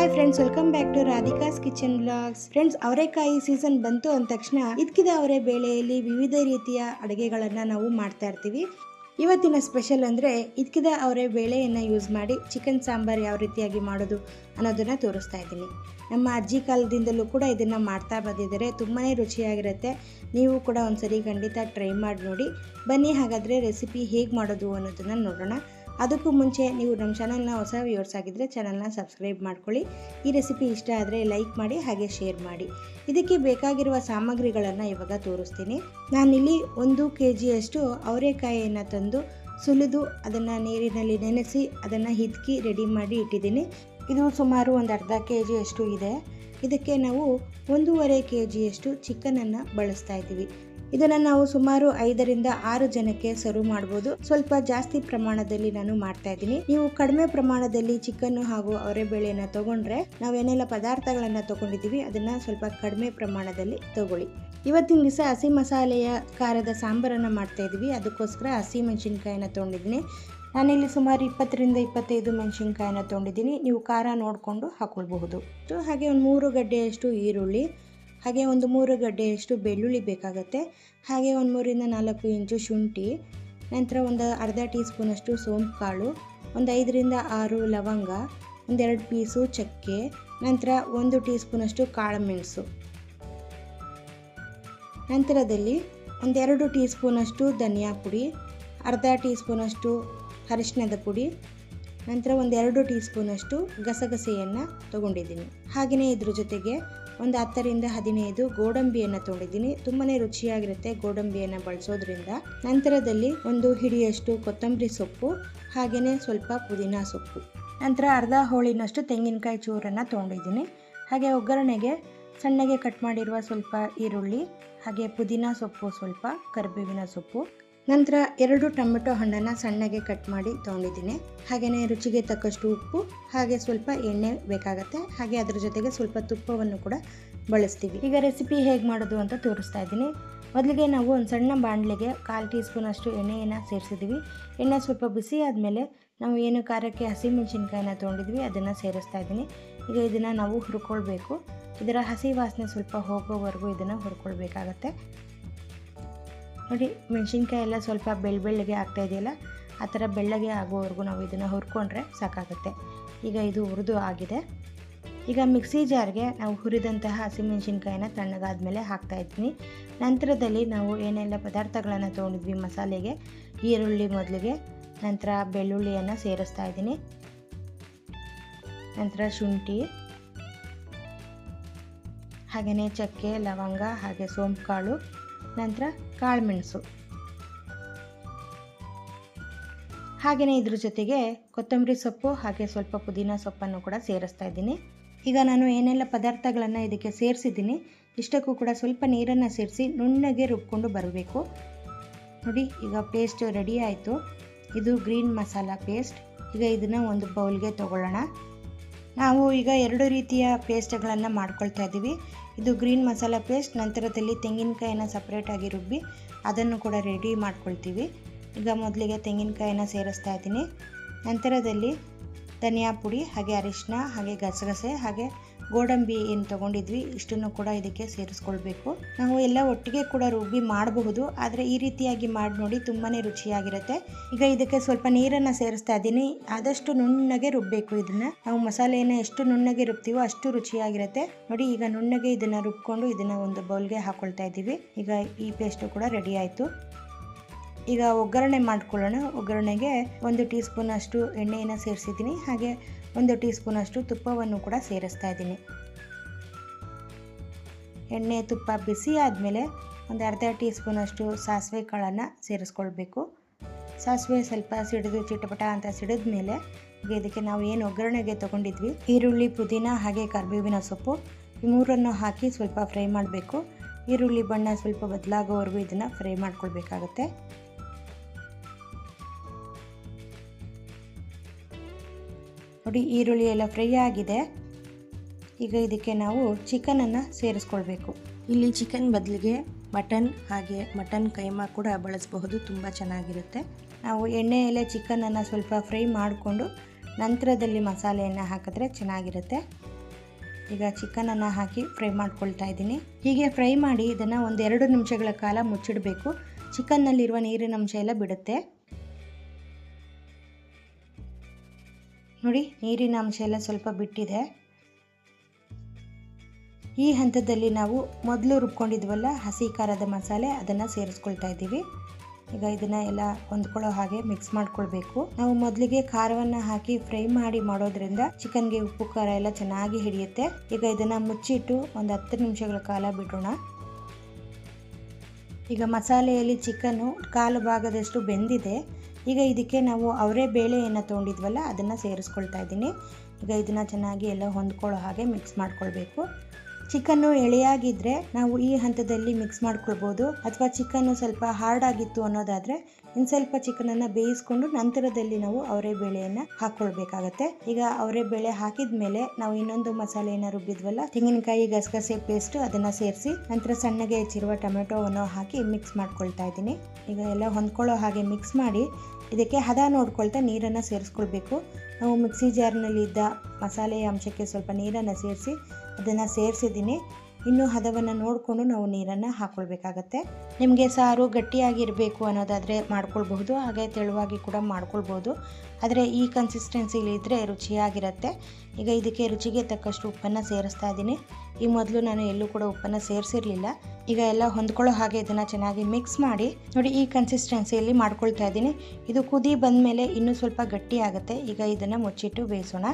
Hi friends welcome back to Radhika's kitchen blogs friends ಅವರೆಕಾಯಿ season ಬಂತು ಅಂದ ತಕ್ಷಣ ಇದ್ಕಿದ ಅವರೆ ಬೇಳೆಯಲ್ಲಿ ವಿವಿಧ ರೀತಿಯ ಅಡುಗೆಗಳನ್ನು ನಾವು ಮಾಡ್ತಾ ಇರ್ತೀವಿ. ಇವತ್ತಿನ ಸ್ಪೆಷಲ್ ಅಂದರೆ ಇದ್ಕಿದ ಅವರೆ ಬೇಳೆಯನ್ನು ಯೂಸ್ ಮಾಡಿ ಚಿಕನ್ ಸಾಂಬಾರ್ ಯಾವ ರೀತಿಯಾಗಿ ಮಾಡೋದು ಅನ್ನೋದನ್ನು ತೋರಿಸ್ತಾ ಇದ್ದೀನಿ. ನಮ್ಮ ಅಜ್ಜಿ ಕಾಲದಿಂದಲೂ ಕೂಡ ಇದನ್ನು ಮಾಡ್ತಾ ಬಂದಿದ್ದಾರೆ. ತುಂಬಾ ರುಚಿಯಾಗಿರುತ್ತೆ. ನೀವು ಕೂಡ ಒಂದ್ಸರಿ ಖಂಡಿತ ಟ್ರೈ ಮಾಡಿ ನೋಡಿ. ಬನ್ನಿ, ಹಾಗಾದರೆ ರೆಸಿಪಿ ಹೇಗೆ ಮಾಡೋದು ಅನ್ನೋದನ್ನು ನೋಡೋಣ. ಅದಕ್ಕೂ ಮುಂಚೆ ನೀವು ನಮ್ಮ ಚಾನಲ್ನ ಹೊಸ ವ್ಯೂವರ್ಸ್ ಆಗಿದ್ದರೆ ಚಾನಲ್ನ ಸಬ್ಸ್ಕ್ರೈಬ್ ಮಾಡ್ಕೊಳ್ಳಿ. ಈ ರೆಸಿಪಿ ಇಷ್ಟ ಆದರೆ ಲೈಕ್ ಮಾಡಿ ಹಾಗೆ ಶೇರ್ ಮಾಡಿ. ಇದಕ್ಕೆ ಬೇಕಾಗಿರುವ ಸಾಮಗ್ರಿಗಳನ್ನು ಇವಾಗ ತೋರಿಸ್ತೀನಿ. ನಾನಿಲ್ಲಿ ಒಂದು ಕೆ ಜಿಯಷ್ಟು ಅವರೆಕಾಯಿಯನ್ನು ತಂದು ಸುಲಿದು ಅದನ್ನು ನೀರಿನಲ್ಲಿ ನೆನೆಸಿ ಅದನ್ನು ಹಿದಕಿ ರೆಡಿ ಮಾಡಿ ಇಟ್ಟಿದ್ದೀನಿ. ಇದು ಸುಮಾರು ಒಂದು ಅರ್ಧ ಕೆ ಜಿಯಷ್ಟು ಇದೆ. ಇದಕ್ಕೆ ನಾವು ಒಂದೂವರೆ ಕೆ ಜಿಯಷ್ಟು ಚಿಕನನ್ನು ಬಳಸ್ತಾ ಇದ್ದೀವಿ. ಇದನ್ನು ನಾವು ಸುಮಾರು ಐದರಿಂದ ಆರು ಜನಕ್ಕೆ ಸರ್ವ್ ಮಾಡ್ಬೋದು. ಸ್ವಲ್ಪ ಜಾಸ್ತಿ ಪ್ರಮಾಣದಲ್ಲಿ ನಾನು ಮಾಡ್ತಾ ಇದ್ದೀನಿ. ನೀವು ಕಡಿಮೆ ಪ್ರಮಾಣದಲ್ಲಿ ಚಿಕನ್ ಹಾಗೂ ಅವರೆಬೇಳೆಯನ್ನು ತಗೊಂಡ್ರೆ ನಾವು ಏನೆಲ್ಲ ಪದಾರ್ಥಗಳನ್ನ ತಗೊಂಡಿದ್ದೀವಿ, ಅದನ್ನ ಸ್ವಲ್ಪ ಕಡಿಮೆ ಪ್ರಮಾಣದಲ್ಲಿ ತಗೊಳ್ಳಿ. ಇವತ್ತಿನ ದಿವಸ ಹಸಿ ಮಸಾಲೆಯ ಖಾರದ ಸಾಂಬಾರನ್ನ ಮಾಡ್ತಾ ಇದ್ದೀವಿ. ಅದಕ್ಕೋಸ್ಕರ ಹಸಿ ಮೆಣಸಿನಕಾಯಿನ ತೊಗೊಂಡಿದ್ದೀನಿ. ನಾನಿಲ್ಲಿ ಸುಮಾರು ಇಪ್ಪತ್ತರಿಂದ ಇಪ್ಪತ್ತೈದು ಮೆಣಸಿನ್ಕಾಯಿನ ತೊಗೊಂಡಿದ್ದೀನಿ. ನೀವು ಖಾರ ನೋಡಿಕೊಂಡು ಹಾಕ್ಕೊಳ್ಬಹುದು ಹಾಗೆ ಒಂದು ಮೂರು ಗಡ್ಡೆಯಷ್ಟು ಈರುಳ್ಳಿ ಹಾಗೆ ಒಂದು ಮೂರು ಗಡ್ಡೆಯಷ್ಟು ಬೆಳ್ಳುಳ್ಳಿ ಬೇಕಾಗುತ್ತೆ. ಹಾಗೆ ಒಂದು ಮೂರಿಂದ ನಾಲ್ಕು ಇಂಚು ಶುಂಠಿ, ನಂತರ ಒಂದು ಅರ್ಧ ಟೀ ಸ್ಪೂನಷ್ಟು ಸೋಂಪು ಕಾಳು ಒಂದು ಐದರಿಂದ ಆರು ಲವಂಗ ಒಂದೆರಡು ಪೀಸು ಚಕ್ಕೆ, ನಂತರ ಒಂದು ಟೀ ಸ್ಪೂನಷ್ಟು ಕಾಳುಮೆಣಸು. ನಂತರದಲ್ಲಿ ಒಂದೆರಡು ಟೀ ಸ್ಪೂನಷ್ಟು ಧನಿಯಾ ಪುಡಿ, ಅರ್ಧ ಟೀ ಸ್ಪೂನಷ್ಟು ಅರಿಶಿನದ ಪುಡಿ, ನಂತರ ಒಂದೆರಡು ಟೀ ಸ್ಪೂನಷ್ಟು ಗಸಗಸೆಯನ್ನು ತೊಗೊಂಡಿದ್ದೀನಿ. ಹಾಗೆಯೇ ಇದ್ರ ಜೊತೆಗೆ ಒಂದು ಹತ್ತರಿಂದ ಹದಿನೈದು ಗೋಡಂಬಿಯನ್ನು ತೊಗೊಂಡಿದ್ದೀನಿ ತುಂಬಾ ರುಚಿಯಾಗಿರುತ್ತೆ ಗೋಡಂಬಿಯನ್ನು ಬಳಸೋದ್ರಿಂದ. ನಂತರದಲ್ಲಿ ಒಂದು ಹಿಡಿಯಷ್ಟು ಕೊತ್ತಂಬರಿ ಸೊಪ್ಪು ಹಾಗೆಯೇ ಸ್ವಲ್ಪ ಪುದೀನ ಸೊಪ್ಪು. ನಂತರ ಅರ್ಧ ಹೋಳಿನಷ್ಟು ತೆಂಗಿನಕಾಯಿ ಚೂರನ್ನು ತೊಗೊಂಡಿದ್ದೀನಿ. ಹಾಗೆ ಒಗ್ಗರಣೆಗೆ ಸಣ್ಣಗೆ ಕಟ್ ಮಾಡಿರುವ ಸ್ವಲ್ಪ ಈರುಳ್ಳಿ, ಹಾಗೆ ಪುದೀನ ಸೊಪ್ಪು ಸ್ವಲ್ಪ, ಕರಿಬೇವಿನ ಸೊಪ್ಪು ನಂತರ ಎರಡು ಟೊಮೆಟೊ ಹಣ್ಣನ್ನು ಸಣ್ಣಗೆ ಕಟ್ ಮಾಡಿ ತೊಗೊಂಡಿದ್ದೀನಿ. ಹಾಗೆಯೇ ರುಚಿಗೆ ತಕ್ಕಷ್ಟು ಉಪ್ಪು, ಹಾಗೆ ಸ್ವಲ್ಪ ಎಣ್ಣೆ ಬೇಕಾಗುತ್ತೆ. ಹಾಗೆ ಅದರ ಜೊತೆಗೆ ಸ್ವಲ್ಪ ತುಪ್ಪವನ್ನು ಕೂಡ ಬಳಸ್ತೀವಿ. ಈಗ ರೆಸಿಪಿ ಹೇಗೆ ಮಾಡೋದು ಅಂತ ತೋರಿಸ್ತಾ ಇದ್ದೀನಿ. ಮೊದಲಿಗೆ ನಾವು ಒಂದು ಸಣ್ಣ ಬಾಣಲೆಗೆ ಕಾಲು ಟೀ ಸ್ಪೂನಷ್ಟು ಎಣ್ಣೆಯನ್ನು ಸೇರಿಸಿದ್ವಿ ಎಣ್ಣೆ ಸ್ವಲ್ಪ ಬಿಸಿ ಆದಮೇಲೆ ನಾವು ಏನು ಖಾರಕ್ಕೆ ಹಸಿಮೆಣಸಿನ್ಕಾಯಿನ ತೊಗೊಂಡಿದ್ವಿ ಅದನ್ನು ಸೇರಿಸ್ತಾ ಇದ್ದೀನಿ. ಈಗ ಇದನ್ನು ನಾವು ಹುರ್ಕೊಳ್ಬೇಕು. ಇದರ ಹಸಿ ವಾಸನೆ ಸ್ವಲ್ಪ ಹೋಗೋವರೆಗೂ ಇದನ್ನು ಹುರ್ಕೊಳ್ಬೇಕಾಗತ್ತೆ. ನೋಡಿ ಮೆಣಸಿನ್ಕಾಯಿ ಎಲ್ಲ ಸ್ವಲ್ಪ ಬೆಳ್ಳ ಬೆಳ್ಳಗೆ ಆಗ್ತಾ ಇದೆಯಲ್ಲ, ಆ ಥರ ಬೆಳ್ಳಗೆ ಆಗೋವರೆಗೂ ನಾವು ಇದನ್ನು ಹುರ್ಕೊಂಡ್ರೆ ಸಾಕಾಗುತ್ತೆ. ಈಗ ಇದು ಹುರಿದು ಆಗಿದೆ. ಈಗ ಮಿಕ್ಸಿ ಜಾರ್ಗೆ ನಾವು ಹುರಿದಂತಹ ಹಸಿಮೆಣಸಿನ್ಕಾಯಿನ ತಣ್ಣಗಾದ ಮೇಲೆ ಹಾಕ್ತಾ ಇದ್ದೀನಿ. ನಂತರದಲ್ಲಿ ನಾವು ಏನೆಲ್ಲ ಪದಾರ್ಥಗಳನ್ನು ತೊಗೊಂಡಿದ್ವಿ, ಮಸಾಲೆಗೆ, ಈರುಳ್ಳಿ ಮೊದಲಿಗೆ, ನಂತರ ಬೆಳ್ಳುಳ್ಳಿಯನ್ನು ಸೇರಿಸ್ತಾ ಇದ್ದೀನಿ. ನಂತರ ಶುಂಠಿ, ಹಾಗೆಯೇ ಚಕ್ಕೆ, ಲವಂಗ, ಹಾಗೆ ಸೋಂಪು ಕಾಳು ನಂತರ ಕಾಳುಮೆಣಸು. ಹಾಗೆಯೇ ಇದ್ರ ಜೊತೆಗೆ ಕೊತ್ತಂಬರಿ ಸೊಪ್ಪು ಹಾಗೆ ಸ್ವಲ್ಪ ಪುದೀನ ಸೊಪ್ಪನ್ನು ಕೂಡ ಸೇರಿಸ್ತಾ ಇದ್ದೀನಿ. ಈಗ ನಾನು ಏನೆಲ್ಲ ಪದಾರ್ಥಗಳನ್ನು ಇದಕ್ಕೆ ಸೇರಿಸಿದ್ದೀನಿ, ಇಷ್ಟಕ್ಕೂ ಕೂಡ ಸ್ವಲ್ಪ ನೀರನ್ನು ಸೇರಿಸಿ ನುಣ್ಣಗೆ ರುಬ್ಕೊಂಡು ಬರಬೇಕು. ನೋಡಿ, ಈಗ ಪೇಸ್ಟ್ ರೆಡಿ ಆಯಿತು. ಇದು ಗ್ರೀನ್ ಮಸಾಲ ಪೇಸ್ಟ್ ಈಗ ಇದನ್ನು ಒಂದು ಬೌಲ್ಗೆ ತಗೊಳ್ಳೋಣ. ನಾವು ಈಗ ಎರಡು ರೀತಿಯ ಪೇಸ್ಟ್ಗಳನ್ನು ಮಾಡ್ಕೊಳ್ತಾ ಇದ್ದೀವಿ. ಇದು ಗ್ರೀನ್ ಮಸಾಲ ಪೇಸ್ಟ್, ನಂತರದಲ್ಲಿ ತೆಂಗಿನಕಾಯಿನ ಸಪ್ರೇಟಾಗಿ ರುಬ್ಬಿ ಅದನ್ನು ಕೂಡ ರೆಡಿ ಮಾಡ್ಕೊಳ್ತೀವಿ. ಈಗ ಮೊದಲಿಗೆ ತೆಂಗಿನಕಾಯಿನ ಸೇರಿಸ್ತಾ ಇದ್ದೀನಿ. ನಂತರದಲ್ಲಿ ಧನಿಯಾ ಪುಡಿ, ಹಾಗೆ ಅರಿಶಿನ ಹಾಗೆ ಗಸಗಸೆ, ಹಾಗೆ ಗೋಡಂಬಿ ಏನು ತೊಗೊಂಡಿದ್ವಿ, ಇಷ್ಟನ್ನು ಕೂಡ ಇದಕ್ಕೆ ಸೇರಿಸ್ಕೊಳ್ಬೇಕು. ನಾವು ಎಲ್ಲ ಒಟ್ಟಿಗೆ ಕೂಡ ರುಬ್ಬಿ ಮಾಡಬಹುದು, ಆದರೆ ಈ ರೀತಿಯಾಗಿ ಮಾಡಿ ನೋಡಿ ತುಂಬಾ ರುಚಿಯಾಗಿರುತ್ತೆ. ಈಗ ಇದಕ್ಕೆ ಸ್ವಲ್ಪ ನೀರನ್ನು ಸೇರಿಸ್ತಾ ಇದ್ದೀನಿ. ಆದಷ್ಟು ನುಣ್ಣಗೆ ರುಬ್ಬಬೇಕು ಇದನ್ನು. ನಾವು ಮಸಾಲೆಯನ್ನು ಎಷ್ಟು ನುಣ್ಣಗೆ ರುಬ್ತೀವೋ ಅಷ್ಟು ರುಚಿಯಾಗಿರುತ್ತೆ. ನೋಡಿ, ಈಗ ನುಣ್ಣಗೆ ಇದನ್ನು ರುಬ್ಕೊಂಡು ಇದನ್ನು ಒಂದು ಬೌಲ್ಗೆ ಹಾಕೊಳ್ತಾ ಇದ್ದೀವಿ. ಈಗ ಈ ಪೇಸ್ಟು ಕೂಡ ರೆಡಿ ಆಯಿತು. ಈಗ ಒಗ್ಗರಣೆ ಮಾಡ್ಕೊಳ್ಳೋಣ. ಒಗ್ಗರಣೆಗೆ ಒಂದು ಟೀ ಸ್ಪೂನ್ ಅಷ್ಟು ಎಣ್ಣೆಯನ್ನು ಸೇರಿಸಿದ್ದೀನಿ. ಹಾಗೆ ಒಂದು ಟೀ ಸ್ಪೂನಷ್ಟು ತುಪ್ಪವನ್ನು ಕೂಡ ಸೇರಿಸ್ತಾ ಇದ್ದೀನಿ. ಎಣ್ಣೆ, ತುಪ್ಪ ಬಿಸಿ ಆದಮೇಲೆ ಒಂದು ಅರ್ಧ ಟೀ ಸ್ಪೂನಷ್ಟು ಸಾಸಿವೆ ಕಾಳನ್ನು ಸೇರಿಸ್ಕೊಳ್ಬೇಕು. ಸಾಸಿವೆ ಸ್ವಲ್ಪ ಸಿಡಿದು ಚಿಟಪಟ ಅಂತ ಸಿಡಿದ ಮೇಲೆ ಇದಕ್ಕೆ ನಾವು ಏನು ಒಗ್ಗರಣೆಗೆ ತೊಗೊಂಡಿದ್ವಿ, ಈರುಳ್ಳಿ, ಪುದೀನ ಹಾಗೆ ಕರಿಬೇವಿನ ಸೊಪ್ಪು, ಈ ಮೂರನ್ನು ಹಾಕಿ ಸ್ವಲ್ಪ ಫ್ರೈ ಮಾಡಬೇಕು. ಈರುಳ್ಳಿ ಬಣ್ಣ ಸ್ವಲ್ಪ ಬದಲಾಗೋವರೆಗೂ ಇದನ್ನು ಫ್ರೈ ಮಾಡ್ಕೊಳ್ಬೇಕಾಗತ್ತೆ. ನೋಡಿ, ಈರುಳ್ಳಿ ಎಲ್ಲ ಫ್ರೈ ಆಗಿದೆ. ಈಗ ಇದಕ್ಕೆ ನಾವು ಚಿಕನನ್ನು ಸೇರಿಸ್ಕೊಳ್ಬೇಕು. ಇಲ್ಲಿ ಚಿಕನ್ ಬದಲಿಗೆ ಮಟನ್ ಹಾಗೆ ಮಟನ್ ಕೈಮಾ ಕೂಡ ಬಳಸಬಹುದು, ತುಂಬ ಚೆನ್ನಾಗಿರುತ್ತೆ. ನಾವು ಎಣ್ಣೆಯಲ್ಲೇ ಚಿಕನನ್ನು ಸ್ವಲ್ಪ ಫ್ರೈ ಮಾಡಿಕೊಂಡು ನಂತರದಲ್ಲಿ ಮಸಾಲೆಯನ್ನು ಹಾಕಿದ್ರೆ ಚೆನ್ನಾಗಿರುತ್ತೆ. ಈಗ ಚಿಕನನ್ನು ಹಾಕಿ ಫ್ರೈ ಮಾಡ್ಕೊಳ್ತಾ ಇದ್ದೀನಿ. ಹೀಗೆ ಫ್ರೈ ಮಾಡಿ ಇದನ್ನು ಒಂದೆರಡು ನಿಮಿಷಗಳ ಕಾಲ ಮುಚ್ಚಿಡಬೇಕು. ಚಿಕನ್ನಲ್ಲಿರುವ ನೀರಿನಂಶ ಎಲ್ಲ ಬಿಡುತ್ತೆ. ನೋಡಿ, ನೀರಿನ ಅಂಶ ಎಲ್ಲ ಸ್ವಲ್ಪ ಬಿಟ್ಟಿದೆ. ಈ ಹಂತದಲ್ಲಿ ನಾವು ಮೊದಲು ರುಬ್ಕೊಂಡಿದ್ವಲ್ಲ, ಹಸಿ ಖಾರದ ಮಸಾಲೆ ಅದನ್ನು ಸೇರಿಸ್ಕೊಳ್ತಾ ಇದ್ದೀವಿ. ಈಗ ಇದನ್ನು ಎಲ್ಲ ಹೊಂದ್ಕೊಳ್ಳೋ ಹಾಗೆ ಮಿಕ್ಸ್ ಮಾಡ್ಕೊಳ್ಬೇಕು. ನಾವು ಮೊದಲಿಗೆ ಖಾರವನ್ನು ಹಾಕಿ ಫ್ರೈ ಮಾಡಿ ಮಾಡೋದ್ರಿಂದ ಚಿಕನ್ಗೆ ಉಪ್ಪು, ಖಾರ ಎಲ್ಲ ಚೆನ್ನಾಗಿ ಹಿಡಿಯುತ್ತೆ. ಈಗ ಇದನ್ನು ಮುಚ್ಚಿಟ್ಟು ಒಂದು ಹತ್ತು ನಿಮಿಷಗಳ ಕಾಲ ಬಿಡೋಣ. ಈಗ ಮಸಾಲೆಯಲ್ಲಿ ಚಿಕನ್ನು ಕಾಲು ಭಾಗದಷ್ಟು ಬೆಂದಿದೆ. ಈಗ ಇದಕ್ಕೆ ನಾವು ಅವರೇ ಬೇಳೆಯನ್ನು ತೊಗೊಂಡಿದ್ವಲ್ಲ, ಅದನ್ನು ಸೇರಿಸ್ಕೊಳ್ತಾ ಇದ್ದೀನಿ. ಈಗ ಇದನ್ನು ಚೆನ್ನಾಗಿ ಎಲ್ಲ ಹೊಂದ್ಕೊಳ್ಳೋ ಹಾಗೆ ಮಿಕ್ಸ್ ಮಾಡ್ಕೊಳ್ಬೇಕು. ಚಿಕನ್ನು ಎಳೆಯಾಗಿದ್ದರೆ ನಾವು ಈ ಹಂತದಲ್ಲಿ ಮಿಕ್ಸ್ ಮಾಡ್ಕೊಳ್ಬೋದು. ಅಥವಾ ಚಿಕನ್ನು ಸ್ವಲ್ಪ ಹಾರ್ಡ್ ಆಗಿತ್ತು ಅನ್ನೋದಾದರೆ ಇನ್ನು ಸ್ವಲ್ಪ ಚಿಕನನ್ನು ಬೇಯಿಸ್ಕೊಂಡು ನಂತರದಲ್ಲಿ ನಾವು ಅವರೇ ಬೇಳೆಯನ್ನು ಹಾಕ್ಕೊಳ್ಬೇಕಾಗತ್ತೆ ಈಗ ಅವರೇ ಬೇಳೆ ಹಾಕಿದ ಮೇಲೆ ನಾವು ಇನ್ನೊಂದು ಮಸಾಲೆಯನ್ನು ರುಬ್ಬಿದ್ವಲ್ಲ, ತೆಂಗಿನಕಾಯಿ ಗಸಗಸೆ ಪೇಸ್ಟ್ ಅದನ್ನು ಸೇರಿಸಿ ನಂತರ ಸಣ್ಣಗೆ ಹೆಚ್ಚಿರುವ ಟೊಮೆಟೊವನ್ನು ಹಾಕಿ ಮಿಕ್ಸ್ ಮಾಡ್ಕೊಳ್ತಾ ಇದ್ದೀನಿ. ಈಗ ಎಲ್ಲ ಹೊಂದ್ಕೊಳ್ಳೋ ಹಾಗೆ ಮಿಕ್ಸ್ ಮಾಡಿ ಇದಕ್ಕೆ ಹದ ನೋಡ್ಕೊಳ್ತಾ ನೀರನ್ನು ಸೇರಿಸ್ಕೊಳ್ಬೇಕು. ನಾವು ಮಿಕ್ಸಿ ಜಾರ್ನಲ್ಲಿದ್ದ ಮಸಾಲೆಯ ಅಂಶಕ್ಕೆ ಸ್ವಲ್ಪ ನೀರನ್ನು ಸೇರಿಸಿ ಅದನ್ನು ಸೇರಿಸಿದ್ದೀನಿ. ಇನ್ನು ಹದವನ್ನು ನೋಡಿಕೊಂಡು ನಾವು ನೀರನ್ನು ಹಾಕ್ಕೊಳ್ಬೇಕಾಗತ್ತೆ ನಿಮಗೆ ಸಾರು ಗಟ್ಟಿಯಾಗಿರಬೇಕು ಅನ್ನೋದಾದರೆ ಮಾಡ್ಕೊಳ್ಬಹುದು, ಹಾಗೆ ತೆಳುವಾಗಿ ಕೂಡ ಮಾಡ್ಕೊಳ್ಬೋದು ಆದರೆ ಈ ಕನ್ಸಿಸ್ಟೆನ್ಸಿಲಿ ಇದ್ದರೆ ರುಚಿಯಾಗಿರುತ್ತೆ. ಈಗ ಇದಕ್ಕೆ ರುಚಿಗೆ ತಕ್ಕಷ್ಟು ಉಪ್ಪನ್ನು ಸೇರಿಸ್ತಾ ಇದ್ದೀನಿ. ಈ ಮೊದಲು ನಾನು ಎಲ್ಲೂ ಕೂಡ ಉಪ್ಪನ್ನು ಸೇರಿಸಿರಲಿಲ್ಲ. ಈಗ ಎಲ್ಲ ಹೊಂದ್ಕೊಳ್ಳೋ ಹಾಗೆ ಇದನ್ನು ಚೆನ್ನಾಗಿ ಮಿಕ್ಸ್ ಮಾಡಿ, ನೋಡಿ ಈ ಕನ್ಸಿಸ್ಟೆನ್ಸಿಯಲ್ಲಿ ಮಾಡ್ಕೊಳ್ತಾ ಇದ್ದೀನಿ. ಇದು ಕುದಿ ಬಂದ ಮೇಲೆ ಇನ್ನೂ ಸ್ವಲ್ಪ ಗಟ್ಟಿ ಆಗುತ್ತೆ ಈಗ ಇದನ್ನು ಮುಚ್ಚಿಟ್ಟು ಬೇಯಿಸೋಣ.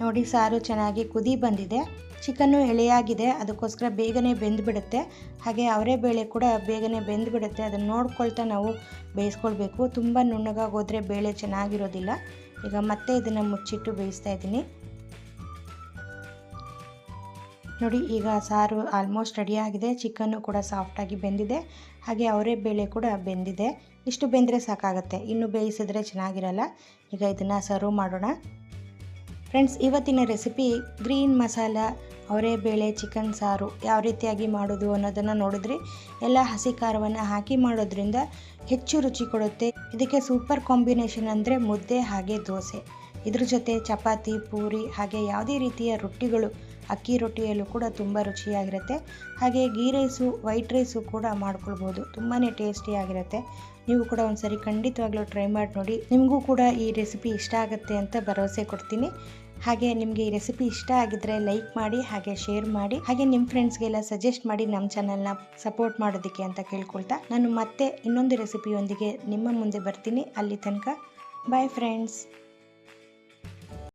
ನೋಡಿ, ಸಾರು ಚೆನ್ನಾಗಿ ಕುದಿ ಬಂದಿದೆ. ಚಿಕನ್ನು ಎಳೆಯಾಗಿದೆ. ಅದಕ್ಕೋಸ್ಕರ ಬೇಗನೆ ಬೆಂದುಬಿಡುತ್ತೆ. ಹಾಗೆ ಅವರೇ ಬೇಳೆ ಕೂಡ ಬೇಗನೆ ಬೆಂದುಬಿಡುತ್ತೆ. ಅದನ್ನು ನೋಡ್ಕೊಳ್ತಾ ನಾವು ಬೇಯಿಸ್ಕೊಳ್ಬೇಕು. ತುಂಬ ನುಣ್ಣಗಾಗೋದ್ರೆ ಬೇಳೆ ಚೆನ್ನಾಗಿರೋದಿಲ್ಲ. ಈಗ ಮತ್ತೆ ಇದನ್ನು ಮುಚ್ಚಿಟ್ಟು ಬೇಯಿಸ್ತಾ ಇದ್ದೀನಿ. ನೋಡಿ, ಈಗ ಸಾರು ಆಲ್ಮೋಸ್ಟ್ ರೆಡಿಯಾಗಿದೆ ಚಿಕನ್ನು ಕೂಡ ಸಾಫ್ಟಾಗಿ ಬೆಂದಿದೆ. ಹಾಗೆ ಅವರೇ ಬೇಳೆ ಕೂಡ ಬೆಂದಿದೆ. ಇಷ್ಟು ಬೆಂದರೆ ಸಾಕಾಗುತ್ತೆ. ಇನ್ನು ಬೇಯಿಸಿದ್ರೆ ಚೆನ್ನಾಗಿರಲ್ಲ. ಈಗ ಇದನ್ನು ಸರ್ವ್ ಮಾಡೋಣ. ಫ್ರೆಂಡ್ಸ್, ಇವತ್ತಿನ ರೆಸಿಪಿ ಗ್ರೀನ್ ಮಸಾಲ ಅವರೇ ಬೇಳೆ ಚಿಕನ್ ಸಾರು ಯಾವ ರೀತಿಯಾಗಿ ಮಾಡೋದು ಅನ್ನೋದನ್ನು ನೋಡಿದ್ರಿ. ಎಲ್ಲ ಹಸಿ ಖಾರವನ್ನು ಹಾಕಿ ಮಾಡೋದ್ರಿಂದ ಹೆಚ್ಚು ರುಚಿ ಕೊಡುತ್ತೆ. ಇದಕ್ಕೆ ಸೂಪರ್ ಕಾಂಬಿನೇಷನ್ ಅಂದರೆ ಮುದ್ದೆ ಹಾಗೆ ದೋಸೆ. ಇದ್ರ ಜೊತೆ ಚಪಾತಿ, ಪೂರಿ ಹಾಗೆ ಯಾವುದೇ ರೀತಿಯ ರೊಟ್ಟಿಗಳು ಅಕ್ಕಿ ರೊಟ್ಟಿಯಲ್ಲೂ ಕೂಡ ತುಂಬ ರುಚಿಯಾಗಿರುತ್ತೆ. ಹಾಗೆ ಗೀ ರೈಸು ವೈಟ್ ರೈಸು ಕೂಡ ಮಾಡ್ಕೊಳ್ಬೋದು. ತುಂಬಾ ಟೇಸ್ಟಿಯಾಗಿರುತ್ತೆ. ನೀವು ಕೂಡ ಒಂದ್ಸರಿ ಖಂಡಿತವಾಗ್ಲೂ ಟ್ರೈ ಮಾಡಿ ನೋಡಿ. ನಿಮಗೂ ಕೂಡ ಈ ರೆಸಿಪಿ ಇಷ್ಟ ಆಗುತ್ತೆ ಅಂತ ಭರವಸೆ ಕೊಡ್ತೀನಿ. ಹಾಗೆ ನಿಮಗೆ ಈ ರೆಸಿಪಿ ಇಷ್ಟ ಆಗಿದ್ರೆ ಲೈಕ್ ಮಾಡಿ, ಹಾಗೆ ಶೇರ್ ಮಾಡಿ. ಹಾಗೆ ನಿಮ್ಮ ಫ್ರೆಂಡ್ಸ್ಗೆಲ್ಲ ಸಜೆಸ್ಟ್ ಮಾಡಿ ನಮ್ಮ ಚಾನಲ್ನ ಸಪೋರ್ಟ್ ಮಾಡೋದಕ್ಕೆ ಅಂತ ಕೇಳ್ಕೊಳ್ತಾ. ನಾನು ಮತ್ತೆ ಇನ್ನೊಂದು ರೆಸಿಪಿಯೊಂದಿಗೆ ನಿಮ್ಮ ಮುಂದೆ ಬರ್ತೀನಿ. ಅಲ್ಲಿ ತನಕ ಬಾಯ್ ಫ್ರೆಂಡ್ಸ್